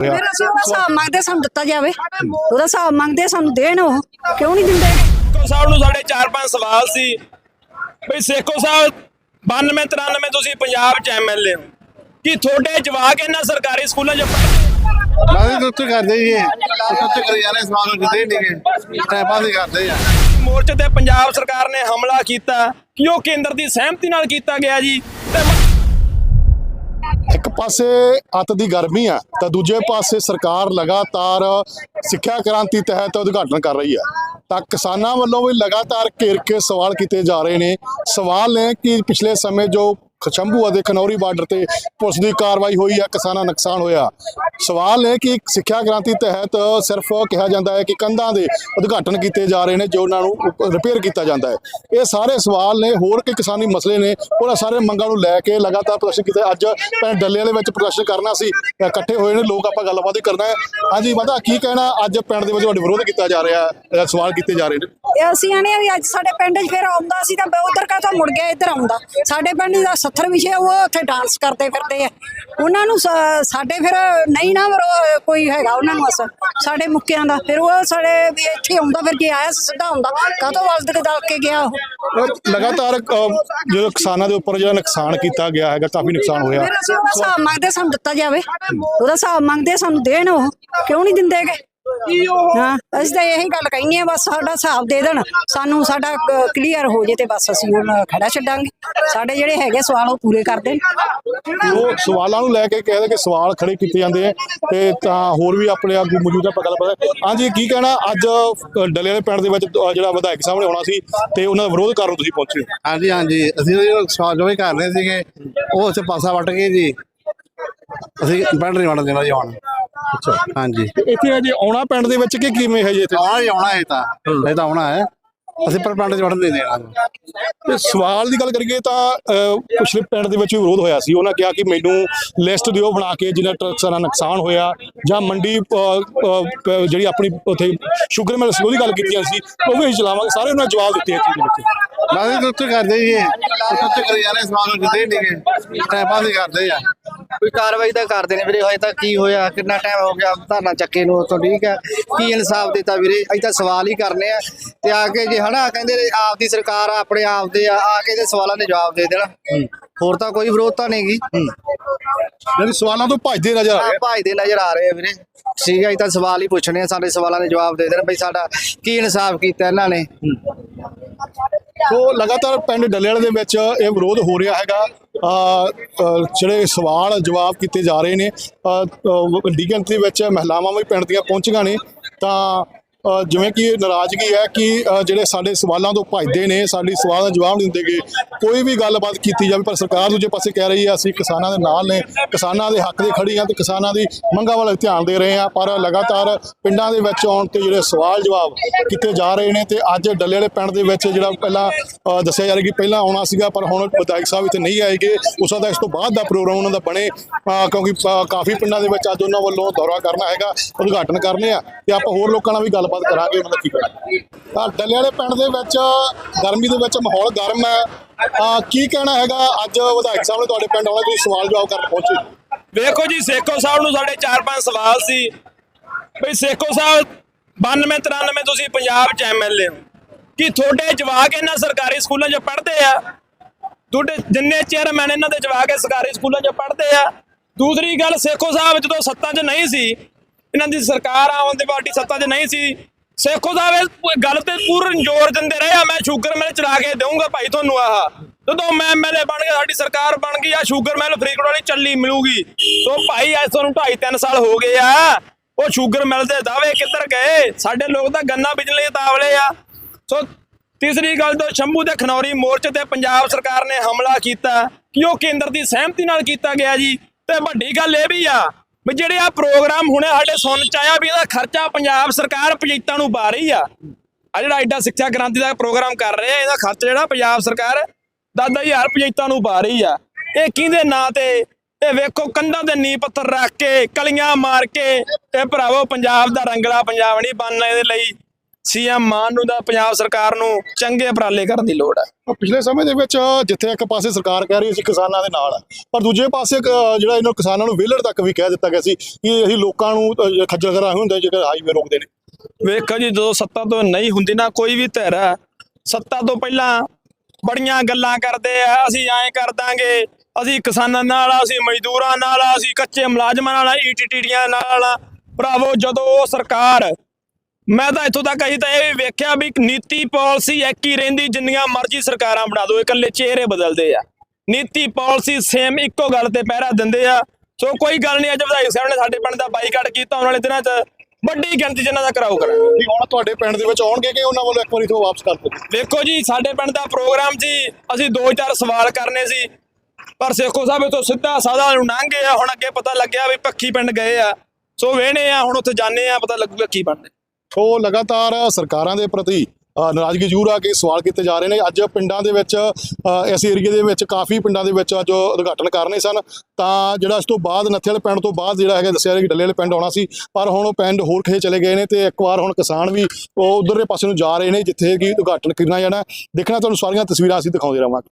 ਫਿਰ ਅਸੀਂ ਉਹਦਾ ਹਿਸਾਬ ਮੰਗਦੇ ਸਾਨੂੰ ਦਿੱਤਾ ਜਾਵੇ। ਉਹਦਾ ਹਿਸਾਬ ਮੰਗਦੇ ਸਾਨੂੰ ਦੇਣ ਉਹ। ਕਿਉਂ ਨਹੀਂ ਦਿੰਦੇ? ਸੇਖੋ ਸਾਹਿਬ ਨੂੰ ਸਾਡੇ 4-5 ਸਵਾਲ ਸੀ। ਬਈ ਸੇਖੋ ਸਾਹਿਬ 92 93 ਤੁਸੀਂ ਪੰਜਾਬ ਚ ਐਮਐਲਏ ਹੋ। ਕੀ ਤੁਹਾਡੇ ਜਵਾਕ ਇਹਨਾਂ ਸਰਕਾਰੀ ਸਕੂਲਾਂ ਚ ਪੜ੍ਹਦੇ ਬਾਦੀ ਤੋਂ ਉੱਤੇ ਕਰਦੇ ਹੀ ਇਹ ਉੱਤੇ ਕਰੀ ਜਾਂਦੇ ਸਮਾਨ ਨੂੰ ਦਿੰਦੇ ਹੀ ਨਹੀਂਗੇ ਟਾਈਮ ਪਾਸ ਹੀ ਕਰਦੇ ਆ। ਮੋਰਚੇ ਤੇ ਪੰਜਾਬ ਸਰਕਾਰ ਨੇ ਹਮਲਾ ਕੀਤਾ। ਕਿ ਉਹ ਕੇਂਦਰ ਦੀ ਸਹਿਮਤੀ ਨਾਲ ਕੀਤਾ ਗਿਆ ਜੀ? ਤੇ ਇੱਕ ਪਾਸੇ ਅੱਤ ਦੀ ਗਰਮੀ ਆ, ਤਾਂ ਦੂਜੇ ਪਾਸੇ ਸਰਕਾਰ ਲਗਾਤਾਰ ਸਿੱਖਿਆ ਕ੍ਰਾਂਤੀ ਤਹਿਤ ਉਦਘਾਟਨ ਕਰ ਰਹੀ ਹੈ ਤਾਂ ਕਿਸਾਨਾਂ ਵੱਲੋਂ ਵੀ ਲਗਾਤਾਰ ਘੇਰ ਕੇ ਸਵਾਲ ਕੀਤੇ ਜਾ ਰਹੇ ਨੇ। ਸਵਾਲ ਨੇ ਕਿ ਪਿਛਲੇ ਸਮੇਂ ਜੋ ਖਚੰਬੂ ਅਤੇ ਖਨੌਰੀ ਬਾਰਡਰ ਤੇ ਪੁਲਿਸ ਦੀ ਕਾਰਵਾਈ ਹੋਈ ਹੈ, ਕਿਸਾਨਾਂ ਦਾ ਨੁਕਸਾਨ ਹੋਇਆ। ਸਵਾਲ ਹੈ ਕਿ ਸਿੱਖਿਆ ਕ੍ਰਾਂਤੀ ਤਹਿਤ ਸਿਰਫ ਕਿਹਾ ਜਾਂਦਾ ਹੈ ਕਿ ਕੰਧਾਂ ਦੇ ਉਦਘਾਟਨ ਕੀਤੇ ਜਾ ਰਹੇ ਨੇ, ਜੋ ਉਹਨਾਂ ਨੂੰ ਰਿਪੇਅਰ ਕੀਤਾ ਜਾਂਦਾ ਹੈ। ਇਹ ਸਾਰੇ ਸਵਾਲ ਨੇ, ਹੋਰ ਕਿ ਕਿਸਾਨੀ ਮਸਲੇ ਨੇ, ਉਹਨਾਂ ਸਾਰੇ ਮੰਗਾਂ ਨੂੰ ਲੈ ਕੇ ਲਗਾਤਾਰ ਪ੍ਰਦਰਸ਼ਨ ਕੀਤੇ। ਅੱਜ ਪਿੰਡ ਡੱਲੇ ਵਾਲੇ ਵਿੱਚ ਪ੍ਰਦਰਸ਼ਨ ਕਰਨਾ ਸੀ, ਇਕੱਠੇ ਹੋਏ ਨੇ, ਲੋਕ ਆਪਾਂ ਗੱਲਬਾਤ ਹੀ ਕਰਨਾ ਹੈ। ਹਾਂਜੀ, ਮਾਤਾ, ਕੀ ਕਹਿਣਾ ਅੱਜ ਪਿੰਡ ਦੇ ਵਿੱਚ ਤੁਹਾਡੇ ਵਿਰੋਧ ਕੀਤਾ ਜਾ ਰਿਹਾ ਸਵਾਲ ਕੀਤੇ ਜਾ ਰਹੇ ਨੇ? ਇਹ ਅਸੀਂ ਆਨੇ ਵੀ ਅੱਜ ਸਾਡੇ ਪਿੰਡ 'ਚ ਫਿਰ ਆਉਂਦਾ ਸੀ ਤਾਂ ਉਧਰ ਕਾ ਤਾਂ ਮੁੜ ਗਿਆ ਇੱਧਰ ਆਉਂਦਾ। ਸਾਡੇ ਪਿੰਡ ਦਾ 70 ਵਿਸ਼ੇ ਉਹ ਉੱਥੇ ਡਾਂਸ ਕਰਦੇ ਫਿਰਦੇ ਆ। ਉਹਨਾਂ ਨੂੰ ਸਾਡੇ ਫਿਰ ਨਹੀਂ ਨਾ ਕੋਈ ਹੈਗਾ ਉਹਨਾਂ ਨੂੰ ਅਸਰ ਸਾਡੇ ਮੁੱਕਿਆਂ ਦਾ। ਫਿਰ ਉਹ ਸਾਡੇ ਵੀ ਇੱਥੇ ਆਉਂਦਾ ਫਿਰ ਕੀ ਆਇਆ ਸਿੱਧਾ ਆਉਂਦਾ। ਕਾਹਤੋਂ ਵਲਦ ਕੇ ਦਲ ਕੇ ਗਿਆ ਉਹ? ਲਗਾਤਾਰ ਜਦੋਂ ਕਿਸਾਨਾਂ ਦੇ ਉੱਪਰ ਜਿਹੜਾ ਨੁਕਸਾਨ ਕੀਤਾ ਗਿਆ ਹੈਗਾ ਕਾਫੀ ਨੁਕਸਾਨ ਹੋਇਆ। ਫਿਰ ਅਸੀਂ ਉਹਦਾ ਹਿਸਾਬ ਮੰਗਦੇ ਸਾਨੂੰ ਦਿੱਤਾ ਜਾਵੇ। ਉਹਦਾ ਹਿਸਾਬ ਮੰਗਦੇ ਸਾਨੂੰ ਦੇਣ ਉਹ। ਕਿਉਂ ਨਹੀਂ ਦਿੰਦੇਗੇ? ਹਾਂ ਅਸੀਂ ਤਾਂ ਇਹੀ ਗੱਲ ਕਹਿੰਦੇ ਆ ਬਸ ਸਾਡਾ ਹਿਸਾਬ ਦੇ ਦੇਣ। ਸਾਨੂੰ ਸਾਡਾ ਕਲੀਅਰ ਹੋ ਜੇ ਤੇ ਬਸ ਅਸੀਂ ਉਹਨਾਂ ਖੜਾ ਛੱਡਾਂਗੇ। ਸਾਡੇ ਜਿਹੜੇ ਹੈਗੇ ਸਵਾਲ ਉਹ ਪੂਰੇ ਕਰ ਦੇਣ। ਉਹ ਸਵਾਲਾਂ ਨੂੰ ਲੈ ਕੇ ਕਹਿੰਦੇ ਕਿ ਸਵਾਲ ਖੜੇ ਕੀਤੇ ਜਾਂਦੇ ਆ ਤੇ ਤਾਂ ਹੋਰ ਵੀ ਆਪਣੇ ਆਗੂ ਮੌਜੂਦ ਪਤਾ ਪਤਾ ਹਾਂਜੀ ਕੀ ਕਹਿਣਾ? ਅੱਜ ਡੱਲੇ ਵਾਲੇ ਪਿੰਡ ਦੇ ਵਿੱਚ ਜਿਹੜਾ ਵਿਧਾਇਕ ਸਾਹਮਣੇ ਆਉਣਾ ਸੀ ਤੇ ਉਹਨਾਂ ਦਾ ਵਿਰੋਧ ਕਰਨ ਤੁਸੀਂ ਪਹੁੰਚੇ ਹੋ। ਹਾਂਜੀ ਹਾਂਜੀ। ਅਸੀਂ ਉਹ ਸਵਾਲ ਜੋ ਵੀ ਕਰ ਰਹੇ ਸੀਗੇ ਉਹ ਉੱਥੇ ਪਾਸਾ ਵੱਟ ਗਏ ਜੀ। ਅਸੀਂ ਪਿੰਡ ਨਹੀਂ ਵੜਨ ਦੇਣਾ ਜੀ ਹੁਣ। ਅੱਛਾ। ਹਾਂਜੀ। ਤੇ ਇੱਥੇ ਅਜੇ ਆਉਣਾ ਪਿੰਡ ਦੇ ਵਿੱਚ ਕਿ ਕਿਵੇਂ ਹੈ ਜੀ ਇੱਥੇ? ਆਉਣਾ ਹੀ ਆਉਣਾ ਇਹ ਤਾਂ। ਇਹ ਤਾਂ ਆਉਣਾ ਹੈ। ਅਸੀਂ ਪਰ ਪਿੰਡ ਚ ਵੜਨ ਨਹੀਂ ਦੇਣਾ। ਤੇ ਸਵਾਲ ਦੀ ਗੱਲ ਕਰੀਏ ਤਾਂ ਅ, ਪਿਛਲੇ ਪਿੰਡ ਦੇ ਵਿੱਚ ਵੀ ਵਿਰੋਧ ਹੋਇਆ ਸੀ। ਉਹਨਾਂ ਕਿਹਾ ਕਿ ਮੈਨੂੰ ਲਿਸਟ ਦਿਓ ਬਣਾ ਕੇ ਜਿੰਨਾ ਟਰੱਕਸਾਂ ਦਾ ਨੁਕਸਾਨ ਹੋਇਆ ਜਾਂ ਮੰਡੀ ਪ- ਜਿਹੜੀ ਆਪਣੀ ਉੱਥੇ ਸ਼ੂਗਰ ਮਿਲ ਸੀ ਉਹਦੀ ਗੱਲ ਕੀਤੀ ਸੀ। ਉਹ ਵੀ ਅਸੀਂ ਚਲਾਵਾਂਗੇ। ਸਾਰੇ ਉਹਨਾਂ ਨੇ ਜਵਾਬ ਦਿੱਤੇ ਇਸ ਚੀਜ਼ ਦੇ ਵਿੱਚ। ਬਾਦੀ ਤੋਂ ਉੱਤੇ ਕਰਦੇ ਇਹ। ਉੱਤੇ ਕਰੀ ਜਾਂਦੇ ਸਮਾਨ ਨੂੰ ਦਿੰਦੇ ਹੀ ਨਹੀਂਗੇ ਟਾਈਮ ਪਾਸ ਹੀ ਕਰਦੇ ਆ। ਕੋਈ ਕਾਰਵਾਈ ਤਾਂ ਕਰਦੇ ਨੇ ਵੀਰੇ ਹਜੇ ਤੱਕ ਕੀ ਹੋਇਆ ਕਿੰਨਾ ਟਾਈਮ ਹੋ ਗਿਆ ਧਰਨਾ ਚੱਕੇ ਨੂੰ ਤੋਂ ਠੀਕ ਹੈ? ਕੀ ਇਨਸਾਫ ਦਿੱਤਾ ਵੀਰੇ? ਅਸੀਂ ਤਾਂ ਸਵਾਲ ਹੀ ਕਰਨੇ ਆ। ਤੇ ਆ ਕੇ ਜੇ ਹਨਾ ਕਹਿੰਦੇ ਆਪ ਦੀ ਸਰਕਾਰ ਆ, ਆਪਣੇ ਆਪ ਦੇ ਆ ਆ ਕੇ ਇਹਦੇ ਸਵਾਲਾਂ ਦੇ ਜਵਾਬ ਦੇ ਦੇਣ। ਹੋਰ ਤਾਂ ਕੋਈ ਵਿਰੋਧਤਾ ਨਹੀਂਗੀ ਯਾਨੀ ਸਵਾਲਾਂ ਤੋਂ ਭੱਜਦੇ ਨਜ਼ਰ ਆ ਰਹੇ ਆ। ਭਾਈ ਦੇ ਨਜ਼ਰ ਆ ਰਹੇ ਆ ਵੀਰੇ। ਠੀਕ ਹੈ ਤਾਂ ਸਵਾਲ ਹੀ ਪੁੱਛਣੇ ਆ ਸਾਡੇ ਸਵਾਲਾਂ ਦੇ ਜਵਾਬ ਦੇ ਦੇਣ ਬਈ ਸਾਡਾ ਕੀ ਇਨਸਾਫ ਕੀਤਾ ਇਹਨਾਂ ਨੇ? ਸੋ ਲਗਾਤਾਰ ਪਿੰਡ ਡੱਲੇ ਵਾਲੇ ਦੇ ਵਿੱਚ ਇਹ ਵਿਰੋਧ ਹੋ ਰਿਹਾ ਹੈਗਾ। ਜਿਹੜੇ ਸਵਾਲ ਜਵਾਬ ਕੀਤੇ ਜਾ ਰਹੇ ਨੇ ਅ, ਅ, ਵੱਡੀ ਗਿਣਤੀ ਵਿੱਚ ਮਹਿਲਾਵਾਂ ਵੀ ਪਿੰਡ ਦੀਆਂ ਪਹੁੰਚੀਆਂ ਨੇ ਤਾਂ ਜਿਵੇਂ ਕਿ ਨਾਰਾਜ਼ਗੀ ਹੈ ਕਿ ਜਿਹੜੇ ਸਾਡੇ ਸਵਾਲਾਂ ਤੋਂ ਭੱਜਦੇ ਨੇ, ਸਾਡੀ ਸਵਾਲਾਂ ਦਾ ਜਵਾਬ ਨਹੀਂ ਦਿੰਦੇਗੇ ਕੋਈ ਵੀ ਗੱਲਬਾਤ ਕੀਤੀ ਜਾਵੇ, ਪਰ ਸਰਕਾਰ ਦੂਜੇ ਪਾਸੇ ਕਹਿ ਰਹੀ ਹੈ, ਅਸੀਂ ਕਿਸਾਨਾਂ ਦੇ ਨਾਲ ਨੇ, ਕਿਸਾਨਾਂ ਦੇ ਹੱਕ ਦੇ ਖੜੀ ਹਾਂ ਤੇ ਕਿਸਾਨਾਂ ਦੀ ਮੰਗਾਂ ਵੱਲ ਧਿਆਨ ਦੇ ਰਹੇ ਹਾਂ, ਪਰ ਲਗਾਤਾਰ ਪਿੰਡਾਂ ਦੇ ਵਿੱਚ ਆਉਣ ਤੇ ਜਿਹੜੇ ਸਵਾਲ ਜਵਾਬ ਕੀਤੇ ਜਾ ਰਹੇ ਨੇ ਤੇ ਅੱਜ ਡੱਲੇ ਵਾਲੇ ਪਿੰਡ ਦੇ ਵਿੱਚ ਜਿਹੜਾ ਪਹਿਲਾਂ ਦੱਸਿਆ ਜਾ ਰਿਹਾ ਕਿ ਪਹਿਲਾਂ ਆਉਣਾ ਸੀਗਾ, ਪਰ ਹੁਣ ਵਿਧਾਇਕ ਸਾਹਿਬ ਇੱਥੇ ਨਹੀਂ ਆਏਗੇ ਉਸ ਦਾ ਇਸ ਤੋਂ ਬਾਅਦ ਦਾ ਪ੍ਰੋਗਰਾਮ ਉਹਨਾਂ ਦਾ ਬਣੇ ਕਿਉਂਕਿ ਕਾਫੀ ਪਿੰਡਾਂ ਦੇ ਵਿੱਚ ਅੱਜ ਉਹਨਾਂ ਵੱਲੋਂ ਦੌਰਾ ਕਰਨਾ ਹੈਗਾ, ਉਦਘਾਟਨ ਕਰਨੇ ਆ, ਤੇ ਆਪਾਂ ਹੋਰ ਲੋਕਾਂ ਨਾਲ ਵੀ ਗੱਲ ਗੱਲਬਾਤ ਕਰਾਂਗੇ, ਉਹਨਾਂ ਦਾ ਕੀ ਕਹਿਣਾ। ਤਾਂ ਡੱਲੇ ਵਾਲੇ ਪਿੰਡ ਦੇ ਵਿੱਚ, ਗਰਮੀ ਦੇ ਵਿੱਚ ਮਾਹੌਲ ਗਰਮ ਹੈ। ਕੀ ਕਹਿਣਾ ਹੈਗਾ ਅੱਜ ਵਿਧਾਇਕ ਸਾਹਿਬ ਨੇ ਤੁਹਾਡੇ ਪਿੰਡ ਆਉਣਾ ਤੁਸੀਂ ਸਵਾਲ ਜਵਾਬ ਕਰਨ ਪਹੁੰਚੇ? ਵੇਖੋ ਜੀ, ਸੇਖੋ ਸਾਹਿਬ ਨੂੰ ਸਾਡੇ 4-5 ਸਵਾਲ ਸੀ। ਬਈ ਸੇਖੋ ਸਾਹਿਬ 92 93 ਤੁਸੀਂ ਪੰਜਾਬ ਚ ਐਮਐਲਏ ਹੋ। ਕੀ ਤੁਹਾਡੇ ਜਵਾਕ ਇਹਨਾਂ ਸਰਕਾਰੀ ਸਕੂਲਾਂ 'ਚ ਪੜ੍ਹਦੇ ਆ? ਤੁਹਾਡੇ ਜਿੰਨੇ ਚੇਅਰਮੈਨ ਇਹਨਾਂ ਦੇ ਜਵਾਕ ਸਰਕਾਰੀ ਸਕੂਲਾਂ 'ਚ ਪੜ੍ਹਦੇ ਆ? ਦੂਸਰੀ ਗੱਲ, ਸੇਖੋ ਸਾਹਿਬ ਜਦੋਂ ਸੱਤਾ 'ਚ ਨਹੀਂ ਸੀ ਇਹਨਾਂ ਦੀ ਸਰਕਾਰ ਆਮ ਆਦਮੀ ਪਾਰਟੀ ਸੱਤਾ 'ਚ ਨਹੀਂ ਸੀ। ਸੇਖੋ ਸਾਹਿਬ ਇਸ ਗੱਲ ਤੇ ਪੂਰਨ ਜ਼ੋਰ ਦਿੰਦੇ ਰਹੇ ਆ, ਮੈਂ ਸ਼ੂਗਰ ਮਿਲ ਚਲਾ ਕੇ ਦੇਵਾਂਗਾ ਭਾਈ ਤੁਹਾਨੂੰ ਆਹ। ਜਦੋਂ ਮੈਂ ਐਮਐਲਏ ਬਣ ਗਿਆ, ਸਾਡੀ ਸਰਕਾਰ ਬਣ ਗਈ ਆ, ਸ਼ੂਗਰ ਮਿਲ ਫਰੀਦਕੋਟ ਵਾਲੀ ਚੱਲੀ ਮਿਲੂਗੀ। ਸੋ ਭਾਈ ਅੱਜ ਤੁਹਾਨੂੰ 2.5 3 ਸਾਲ ਹੋ ਗਏ ਆ, ਉਹ ਸ਼ੂਗਰ ਮਿਲ ਦੇ ਦਾਅਵੇ ਕਿੱਧਰ ਗਏ? ਸਾਡੇ ਲੋਕ ਤਾਂ ਗੰਨਾ ਬਿਜਲੀ ਲਈ ਤਾਵਲੇ ਆ। ਸੋ ਤੀਸਰੀ ਗੱਲ ਤੋਂ ਸ਼ੰਭੂ ਦੇ ਖਨੌਰੀ ਮੋਰਚੇ ਤੇ ਪੰਜਾਬ ਸਰਕਾਰ ਨੇ ਹਮਲਾ ਕੀਤਾ। ਕਿ ਉਹ ਕੇਂਦਰ ਦੀ ਸਹਿਮਤੀ ਨਾਲ ਕੀਤਾ ਗਿਆ ਜੀ। ਤੇ ਵੱਡੀ ਗੱਲ ਇਹ ਵੀ ਆ ਵੀ ਜਿਹੜੇ ਆ ਪ੍ਰੋਗਰਾਮ ਹੁਣੇ ਸਾਡੇ ਸੁਣ ਚ ਆਇਆ ਵੀ ਇਹਦਾ ਖਰਚਾ ਪੰਜਾਬ ਸਰਕਾਰ ਪੰਚਾਇਤਾਂ ਨੂੰ ਪਾ ਰਹੀ ਆ। ਆ ਜਿਹੜਾ ਐਡਾ ਸਿੱਖਿਆ ਕ੍ਰਾਂਤੀ ਦਾ ਪ੍ਰੋਗਰਾਮ ਕਰ ਰਹੇ ਆ, ਇਹਦਾ ਖਰਚ ਜਿਹੜਾ ਪੰਜਾਬ ਸਰਕਾਰ 10000 ਪੰਚਾਇਤਾਂ ਨੂੰ ਪਾ ਰਹੀ ਆ। ਇਹ ਕਿਹਦੇ ਨਾਂ ਤੇ? ਇਹ ਵੇਖੋ ਕੰਧਾਂ ਦੇ ਨੀ ਪੱਥਰ ਰੱਖ ਕੇ, ਕਲੀਆਂ ਮਾਰ ਕੇ ਇਹ ਭਰਾਵੋ ਪੰਜਾਬ ਦਾ ਰੰਗਲਾ ਪੰਜਾਬ ਨਹੀਂ ਬਣਨਾ ਇਹਦੇ ਲਈ। ਸੀਐਮ ਮਾਨ ਨੂੰ ਦਾ ਪੰਜਾਬ ਸਰਕਾਰ ਨੂੰ ਚੰਗੇ ਉਪਰਾਲੇ ਕਰਨ ਦੀ ਲੋੜ ਹੈ ਪਿਛਲੇ ਸਮੇਂ ਦੇ ਵਿੱਚ ਜਿੱਥੇ ਇੱਕ ਪਾਸੇ ਸਰਕਾਰ ਕਹਿ ਰਹੀ ਸੀ ਕਿਸਾਨਾਂ ਦੇ ਨਾਲ ਪਰ ਦੂਜੇ ਪਾਸੇ ਜਿਹੜਾ ਇਹਨਾਂ ਕਿਸਾਨਾਂ ਨੂੰ ਵਿਹਲੜ ਤੱਕ ਵੀ ਕਹਿ ਦਿੱਤਾ ਗਿਆ ਸੀ ਕਿ ਅਸੀਂ ਲੋਕਾਂ ਨੂੰ ਖੱਜਲ ਕਰਾ ਹੁੰਦੇ ਜੇਕਰ ਹਾਈਵੇ ਰੋਕਦੇ ਨੇ ਵੇਖੋ ਜੀ ਜਦੋਂ ਸੱਤਾ ਤੋਂ ਨਹੀਂ ਹੁੰਦੀ ਨਾ ਕੋਈ ਵੀ ਧਿਰ ਸੱਤਾ ਤੋਂ ਪਹਿਲਾਂ ਬੜੀਆਂ ਗੱਲਾਂ ਕਰਦੇ ਆ ਅਸੀਂ ਐਂ ਕਰ ਦਾਂਗੇ ਅਸੀਂ ਕਿਸਾਨਾਂ ਨਾਲ ਅਸੀਂ ਮਜ਼ਦੂਰਾਂ ਨਾਲ ਅਸੀਂ ਕੱਚੇ ਮੁਲਾਜ਼ਮਾਂ ਨਾਲ ਈਟੀਟੀਆਂ ਨਾਲ। ਭਰਾਵੋ ਜਦੋਂ ਉਹ ਸਰਕਾਰ ਮੈਂ ਤਾਂ ਇੱਥੋਂ ਤੱਕ ਅਜੇ ਤਾਂ ਇਹ ਵੀ ਵੇਖਿਆ ਵੀ ਨੀਤੀ ਪਾਲਿਸੀ ਇੱਕ ਹੀ ਰਹਿੰਦੀ ਜਿੰਨੀਆਂ ਮਰਜ਼ੀ ਸਰਕਾਰਾਂ ਬਣਾ ਦੋ ਇਕੱਲੇ ਚਿਹਰੇ ਬਦਲਦੇ ਆ। ਨੀਤੀ ਪਾਲਿਸੀ ਸੇਮ ਇੱਕੋ ਗੱਲ ਤੇ ਪਹਿਰਾ ਦਿੰਦੇ ਆ। ਸੋ ਕੋਈ ਗੱਲ ਨਹੀਂ ਅੱਜ ਵਿਧਾਇਕ ਸਾਹਿਬ ਨੇ ਸਾਡੇ ਪਿੰਡ ਦਾ ਬਾਈਕਾਟ ਕੀਤਾ ਆਉਣ ਵਾਲੇ ਦਿਨਾਂ 'ਚ ਵੱਡੀ ਗਿਣਤੀ ਜਿਨ੍ਹਾਂ ਦਾ ਕਰਾਓ ਕਰਾਂਗੇ। ਵੀ ਹੁਣ ਤੁਹਾਡੇ ਪਿੰਡ ਦੇ ਵਿੱਚ ਆਉਣਗੇ ਕਿ ਉਹਨਾਂ ਵੱਲੋਂ ਇੱਕ ਵਾਰੀ ਤੋਂ ਵਾਪਸ ਕਰ ਦਿੱਤੇ ਵੇਖੋ ਜੀ ਸਾਡੇ ਪਿੰਡ ਦਾ ਪ੍ਰੋਗਰਾਮ ਸੀ ਅਸੀਂ ਦੋ ਚਾਰ ਸਵਾਲ ਕਰਨੇ ਸੀ ਪਰ ਸੇਖੋ ਸਾਹਿਬ ਇਥੋਂ ਸਿੱਧਾ ਸਾਦਾ ਨੂੰ ਲੰਘ ਗਏ ਆ ਹੁਣ ਅੱਗੇ ਪਤਾ ਲੱਗਿਆ ਵੀ ਪੱਖੀ ਪਿੰਡ ਗਏ ਆ। ਸੋ ਵੇਹਣੇ ਆ ਹੁਣ ਉੱਥੇ ਜਾਣੇ ਆ ਪਤਾ ਲੱਗੂਗਾ ਕੀ ਬਣਦਾ ਸੋ ਲਗਾਤਾਰ ਸਰਕਾਰਾਂ ਦੇ ਪ੍ਰਤੀ ਨਾਰਾਜ਼ਗੀ ਜ਼ਰੂਰ ਆ ਕੇ ਸਵਾਲ ਕੀਤੇ ਜਾ ਰਹੇ ਨੇ। ਅੱਜ ਪਿੰਡਾਂ ਦੇ ਵਿੱਚ ਇਸ ਏਰੀਏ ਦੇ ਵਿੱਚ ਕਾਫੀ ਪਿੰਡਾਂ ਦੇ ਵਿੱਚ ਜੋ ਉਦਘਾਟਨ ਕਰਨੇ ਸਨ। ਤਾਂ ਜਿਹੜਾ ਇਸ ਤੋਂ ਬਾਅਦ ਨੱਥੇ ਵਾਲੇ ਪਿੰਡ ਤੋਂ ਬਾਅਦ ਜਿਹੜਾ ਹੈਗਾ, ਦੱਸਿਆ ਕਿ ਡੱਲੇ ਵਾਲੇ ਪਿੰਡ ਆਉਣਾ ਸੀ। ਪਰ ਹੁਣ ਉਹ ਪਿੰਡ ਹੋਰ ਕਿਸੇ ਚਲੇ ਗਏ ਨੇ ਤੇ ਇੱਕ ਵਾਰ ਹੁਣ ਕਿਸਾਨ ਵੀ ਉਹ ਉਧਰਲੇ ਪਾਸੇ ਨੂੰ ਜਾ ਰਹੇ ਨੇ, ਜਿੱਥੇ ਕਿ ਉਦਘਾਟਨ ਕਰਨਾ ਜਾਣਾ। ਦੇਖਣਾ ਤੁਹਾਨੂੰ ਸਾਰੀਆਂ ਤਸਵੀਰਾਂ ਅਸੀਂ ਦਿਖਾਉਂਦੇ ਰਹਾਂਗੇ।